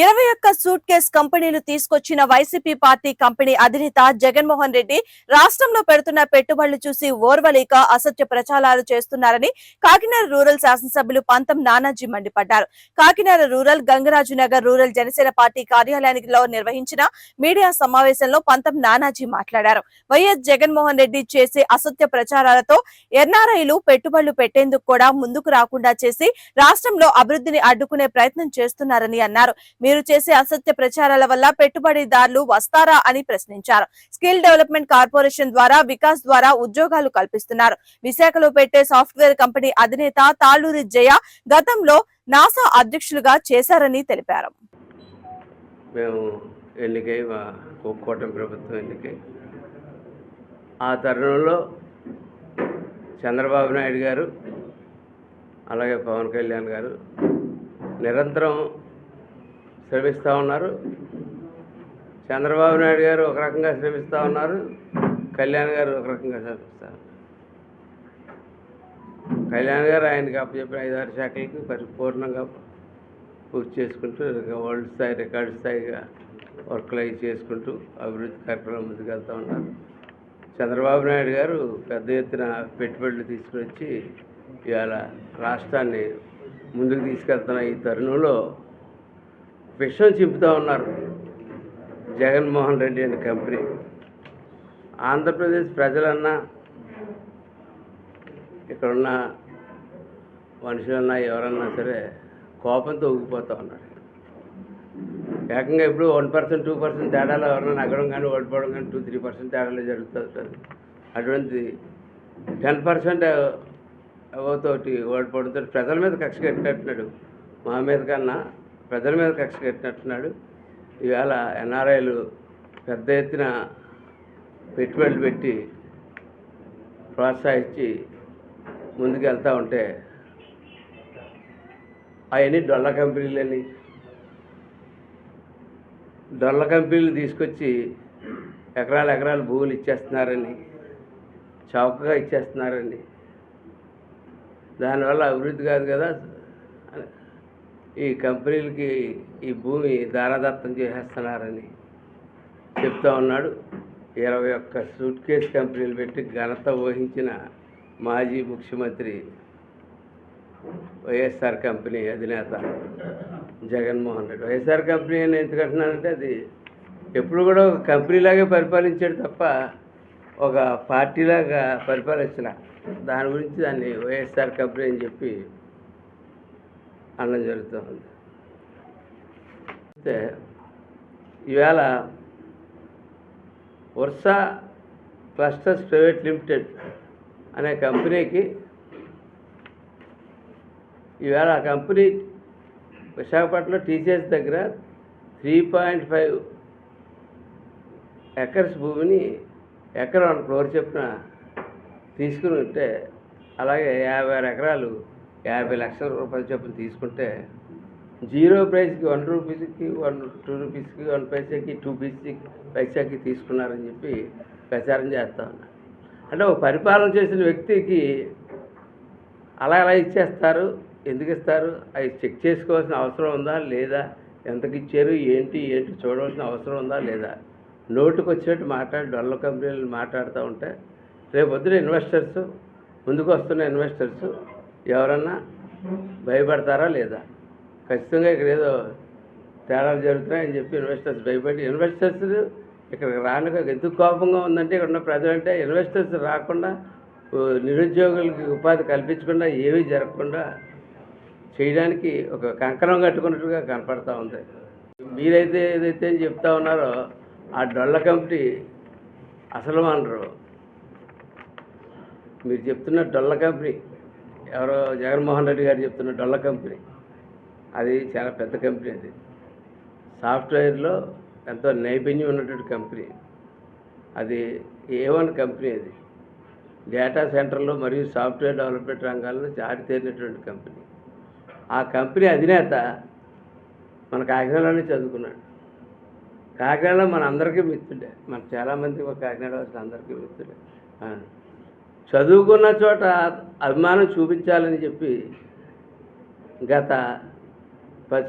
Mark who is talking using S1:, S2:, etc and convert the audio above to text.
S1: ఇరవై ఒక్క suit case కంపెనీలు తీసుకొచ్చిన వైసీపీ పార్టీ కంపెనీ అధినేత జగన్మోహన్ రెడ్డి రాష్ట్రంలో పెడుతున్న పెట్టుబడులు చూసి ఓర్వలేక అసత్య ప్రచారాలు చేస్తున్నారని కాకినాడ రూరల్ శాసనసభ్యులు పంతం నానాజీ మండిపడ్డారు. Kakinada rural Gangaraju Nagar rural Janasena party కార్యాలయంలో నిర్వహించిన మీడియా సమావేశంలో పంతం నానాజీ మాట్లాడారు. వైఎస్ జగన్మోహన్ రెడ్డి చేసే అసత్య ప్రచారాలతో ఎన్ఆర్ఐలు పెట్టుబడులు పెట్టేందుకు కూడా ముందుకు రాకుండా చేసి రాష్ట్రంలో అభివృద్ధిని అడ్డుకునే ప్రయత్నం చేస్తున్నారని అన్నారు. మీరు చేసే అసత్య ప్రచారాల వల్ల పెట్టుబడిదారులు వస్తారా అని ప్రశ్నించారు. స్కిల్ డెవలప్మెంట్ కార్పొరేషన్ ద్వారా వికాస్ ద్వారా ఉద్యోగాలు కల్పిస్తున్నారు. విశాఖలో పెట్టే సాఫ్ట్వేర్ కంపెనీ అధినేత తాళూరి జయ గతంలో నాసా అధ్యక్షులుగా చేశారని తెలిపారు.
S2: మేము ఎన్నికై కూటమి ప్రభుత్వం ఎన్నికై ఆ తరుణంలో చంద్రబాబు నాయుడు గారు అలాగే పవన్ కళ్యాణ్ గారు నిరంతరం శ్రమిస్తూ ఉన్నారు. చంద్రబాబు నాయుడు గారు ఒక రకంగా శ్రమిస్తూ ఉన్నారు. కళ్యాణ్ గారు ఒక రకంగా శ్రమిస్తారు కళ్యాణ్ గారు ఆయనకి అప్పచెప్పిన ఐదారు శాఖలకి పరిపూర్ణంగా పూర్తి చేసుకుంటూ వరల్డ్ స్థాయి రికార్డు స్థాయిగా వర్క్లు అవి చేసుకుంటూ అభివృద్ధి కార్యక్రమం ముందుకెళ్తూ ఉన్నారు. చంద్రబాబు నాయుడు గారు పెద్ద ఎత్తున పెట్టుబడులు తీసుకువచ్చి ఇవాళ రాష్ట్రాన్ని ముందుకు తీసుకెళ్తున్న ఈ తరుణంలో విషయం చెబుతూ ఉన్నారు. జగన్మోహన్ రెడ్డి అనే కంపెనీ. ఆంధ్రప్రదేశ్ ప్రజలన్నా ఇక్కడున్న మనుషులన్నా ఎవరన్నా సరే కోపంతో ఊగిపోతూ ఉన్నారు. ఏకంగా ఇప్పుడు వన్ పర్సెంట్ టూ పర్సెంట్ తేడాలో ఎవరన్నా నగ్గడం కానీ ఓడిపోవడం కానీ టూ త్రీ పర్సెంట్ తేడాలో జరుగుతుంది అటువంటి టెన్ పర్సెంట్ అవతోటి ఓడిపోవడంతో ప్రజల మీద కక్ష కట్టినట్టున్నాడు. మా మీద కన్నా పెద్దల మీద కక్ష కట్టినట్టున్నాడు. ఈవేళ ఎన్ఆర్ఐలు పెద్ద ఎత్తున పెట్టుబడులు పెట్టి ప్రోత్సహించి ముందుకు వెళ్తూ ఉంటే అవన్నీ డొల్ల కంపెనీలని డొల్ల కంపెనీలు తీసుకొచ్చి ఎకరాల ఎకరాలు భూములు ఇచ్చేస్తున్నారని చౌకగా ఇచ్చేస్తున్నారని. దానివల్ల అభివృద్ధి కాదు కదా. ఈ కంపెనీలకి ఈ భూమి దారాదత్తం చేసేస్తున్నారని చెప్తా ఉన్నాడు. ఇరవై ఒక్క సూట్ కేస్ కంపెనీలు పెట్టి ఘనత వహించిన మాజీ ముఖ్యమంత్రి వైఎస్ఆర్ కంపెనీ అధినేత జగన్మోహన్ రెడ్డి. వైఎస్ఆర్ కంపెనీ అని ఎందుకంటున్నానంటే అది ఎప్పుడు కూడా ఒక కంపెనీలాగే పరిపాలించాడు తప్ప ఒక పార్టీలాగా పరిపాలించిన దాని గురించి దాన్ని వైఎస్ఆర్ కంపెనీ అని చెప్పి అనడం జరుగుతుంది అయితే ఈవేళ వర్ష క్లస్టర్స్ ప్రైవేట్ లిమిటెడ్ అనే కంపెనీకి ఈవేళ ఆ కంపెనీ విశాఖపట్నంలో టీచర్స్ దగ్గర త్రీ పాయింట్ ఫైవ్ ఎకర్స్ భూమిని ఎకరం ఫ్లోర్ చెప్పిన తీసుకుని ఉంటే అలాగే యాభై ఆరు ఎకరాలు యాభై లక్షల రూపాయల చొప్పున తీసుకుంటే జీరో ప్రైస్కి వన్ రూపీస్కి వన్ టూ రూపీస్కి వన్ పైసాకి టూ పీస్కి పైసాకి తీసుకున్నారని చెప్పి ప్రచారం చేస్తా ఉన్నారు అంటే ఒక పరిపాలన చేసిన వ్యక్తికి అలా అలా ఇచ్చేస్తారు? ఎందుకు ఇస్తారు? అవి చెక్ చేసుకోవాల్సిన అవసరం ఉందా? లేదా? ఎంతకి ఇచ్చారు? ఏంటి? ఏంటి? చూడవలసిన అవసరం ఉందా? లేదా? నోటుకు వచ్చినట్టు మాట్లాడి డొల్ల కంపెనీలు మాట్లాడుతూ ఉంటే రేపొద్దున ఇన్వెస్టర్స్ ముందుకు వస్తున్న ఇన్వెస్టర్స్ ఎవరన్నా భయపడతారా లేదా? ఖచ్చితంగా ఇక్కడ ఏదో తేడాలు జరుగుతున్నాయని చెప్పి ఇన్వెస్టర్స్ భయపడి ఇన్వెస్టర్స్ ఇక్కడికి రాను ఎందుకు కోపంగా ఉందంటే ఇక్కడ ఉన్న ప్రజలంటే ఇన్వెస్టర్స్ రాకుండా నిరుద్యోగులకి ఉపాధి కల్పించకుండా ఏమీ జరగకుండా చేయడానికి ఒక కంకణం కట్టుకున్నట్టుగా కనపడతా ఉంది. మీరైతే ఏదైతే చెప్తా ఉన్నారో ఆ డొల్ల కంపెనీ అసలు అనరు మీరు చెప్తున్న డొల్ల కంపెనీ ఎవరో జగన్మోహన్ రెడ్డి గారు చెప్తున్న డొల్ల కంపెనీ. అది చాలా పెద్ద కంపెనీ అది. సాఫ్ట్వేర్లో ఎంతో నైపుణ్యం ఉన్నటువంటి కంపెనీ. అది ఏ వన్ కంపెనీ అది. డేటా సెంటర్లో మరియు సాఫ్ట్వేర్ డెవలప్మెంట్ రంగాల్లో జారితేరినటువంటి కంపెనీ. ఆ కంపెనీ అధినేత మన కాకినాడలోనే చదువుకున్నాడు. కాకినాడలో మన అందరికీ మిత్రుడే. మన చాలామంది ఒక కాకినాడ వచ్చిన అందరికీ మిత్రుడే చదువుకున్న చోట అభిమానం చూపించాలని చెప్పి గత